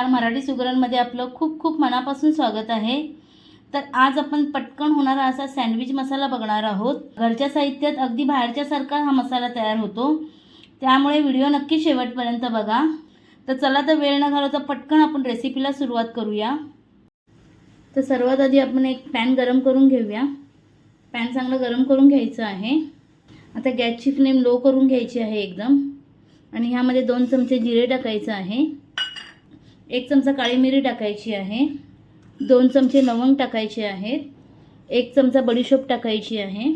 नमस्कार मराठी सुगरणमध्ये आपलं खूप खूप मनापासून स्वागत आहे. तर आज आपण पटकन होणारा असा सँडविच मसाला बघणार आहोत. घरच्या साहित्यात अगदी बाहेरच्यासारखा हा मसाला तयार होतो. त्यामुळे व्हिडिओ नक्की शेवटपर्यंत बघा. तर चला तर वेळ न घालवता पटकन आपण रेसिपीला सुरुवात करूया. तर सर्वात आधी आपण एक पॅन गरम करून घेऊया. पॅन चांगलं गरम करून घ्यायचं आहे. आता गॅसची फ्लेम लो करून घ्यायची आहे एकदम. आणि ह्यामध्ये दोन चमचे जिरे टाकायचं आहे. एक चमचा काळी मिरी टाकायची आहे. दोन चमचे लवंग टाकायचे आहेत. एक चमचा बडीशोप टाकायची आहे.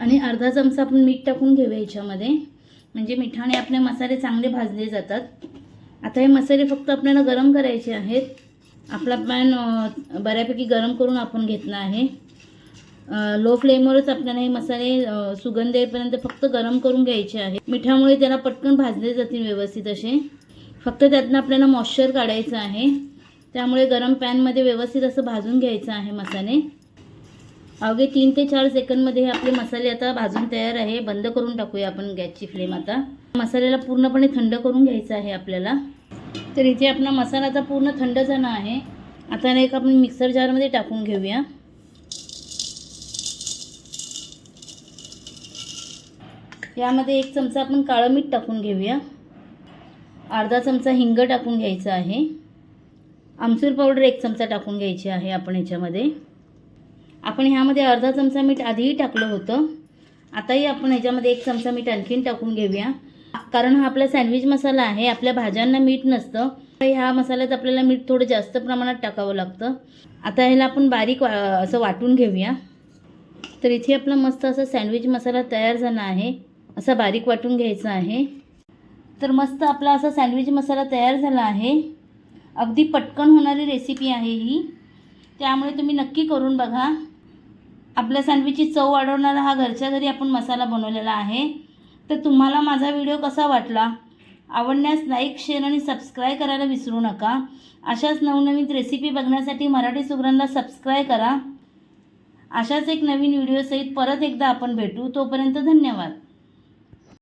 आणि अर्धा चमचा आपण मीठ टाकून घेऊया ह्याच्यामध्ये म्हणजे मिठाने आपले मसाले चांगले भाजले जातात. आता हे मसाले फक्त आपल्याला गरम करायचे आहेत. आपला पॅन बऱ्यापैकी गरम करून आपण घेतला आहे. लो फ्लेमवरच आपल्याला हे मसाले सुगंध येईपर्यंत फक्त गरम करून घ्यायचे आहे मिठामुळे त्याला पटकन भाजले जातील व्यवस्थित असे. फक्त त्यातनं आपल्याला मॉइश्चर काढायचं आहे. त्यामुळे गरम पॅनमध्ये व्यवस्थित असं भाजून घ्यायचं आहे मसाले. अवघे तीन ते चार सेकंदमध्ये हे आपले मसाले आता भाजून तयार आहे. बंद करून टाकूया आपण गॅसची फ्लेम आता. मसाल्याला पूर्णपणे थंड करून घ्यायचं आहे आपल्याला. तर इथे आपला मसाला आता पूर्ण थंड झाला आहे. आता एक आपण मिक्सर जारमध्ये टाकून घेऊया. यामध्ये एक चमचा आपण काळं मीठ टाकून घेऊया. अर्धा चमचा हिंग टाकून घ्यायचा आहे. आमचूर पावडर एक चमचा टाकून घ्यायची आहे आपण ह्याच्यामध्ये आपण ह्यामध्ये अर्धा चमचा मीठ आधीही टाकलं होतं. आताही आपण ह्याच्यामध्ये एक चमचा मीठ आणखीन टाकून घेऊया. कारण हा आपला सँडविच मसाला आहे आपल्या भाज्यांना मीठ नसतं. ह्या मसाल्यात आपल्याला मीठ थोडं जास्त प्रमाणात टाकावं लागतं. आता ह्याला आपण बारीक वा असं वाटून घेऊया. तर इथे आपला मस्त असा सँडविच मसाला तयार झाला आहे. असा बारीक वाटून घ्यायचा आहे. तर मस्त आपला असा सँडविच मसाला तयार झाला आहे. अगदी पटकन होणारी रेसिपी आहे ही. त्यामुळे तुम्ही नक्की करून बघा. आपल्या सँडविचची चव वाढवणारा हा घरच्या घरी आपण मसाला बनवलेला आहे. तर तुम्हाला माझा व्हिडिओ कसा वाटला? आवडण्यास लाईक शेअर आणि सबस्क्राईब करायला विसरू नका. अशाच नवनवीन रेसिपी बघण्यासाठी मराठी सुगरणला सबस्क्राईब करा. अशाच एक नवीन व्हिडिओसहित परत एकदा आपण भेटू. तोपर्यंत धन्यवाद.